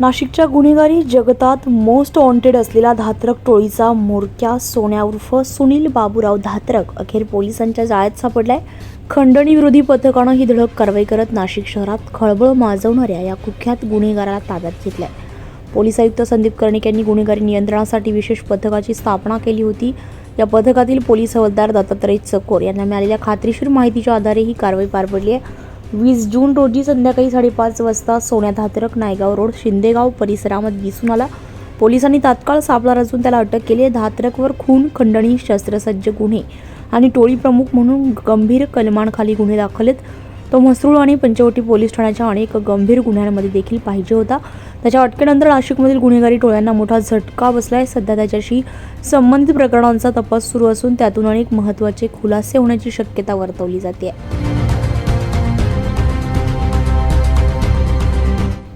नाशिकच्या गुन्हेगारी जगतात मोस्ट वॉन्टेड असलेला धात्रक टोळीचा मोरक्या सोन्या उर्फ सुनील बाबूराव धात्रक अखेर पोलिसांच्या जाळ्यात सापडलाय. खंडणी विरोधी पथकानं ही धडक कारवाई करत नाशिक शहरात खळबळ माजवणाऱ्या या कुख्यात गुन्हेगाराला ताब्यात घेतलाय. पोलीस आयुक्त संदीप कर्णिक यांनी गुन्हेगारी नियंत्रणासाठी विशेष पथकाची स्थापना केली होती. या पथकातील पोलीस हवालदार दत्तात्रय चकोर यांना मिळालेल्या खात्रीशीर माहितीच्या आधारे ही कारवाई पार पडली आहे. वीस जून रोजी संध्याकाळी साडेपाच वाजता सोन्या धातरक नायगाव रोड शिंदेगाव परिसरामध्ये दिसून आला. पोलिसांनी तात्काळ सापळा रचून त्याला अटक केली आहे. धात्रकवर खून खंडणी शस्त्रसज्ज गुन्हे आणि टोळी प्रमुख म्हणून गंभीर कलमांखाली गुन्हे दाखल आहेत. तो म्हसरूळ आणि पंचवटी पोलीस ठाण्याच्या अनेक गंभीर गुन्ह्यांमध्ये देखील पाहिजे होता. त्याच्या अटकेनंतर नाशिकमधील गुन्हेगारी टोळ्यांना मोठा झटका बसला आहे सध्या त्याच्याशी संबंधित प्रकरणांचा तपास सुरू असून त्यातून अनेक महत्त्वाचे खुलासे होण्याची शक्यता वर्तवली जाते.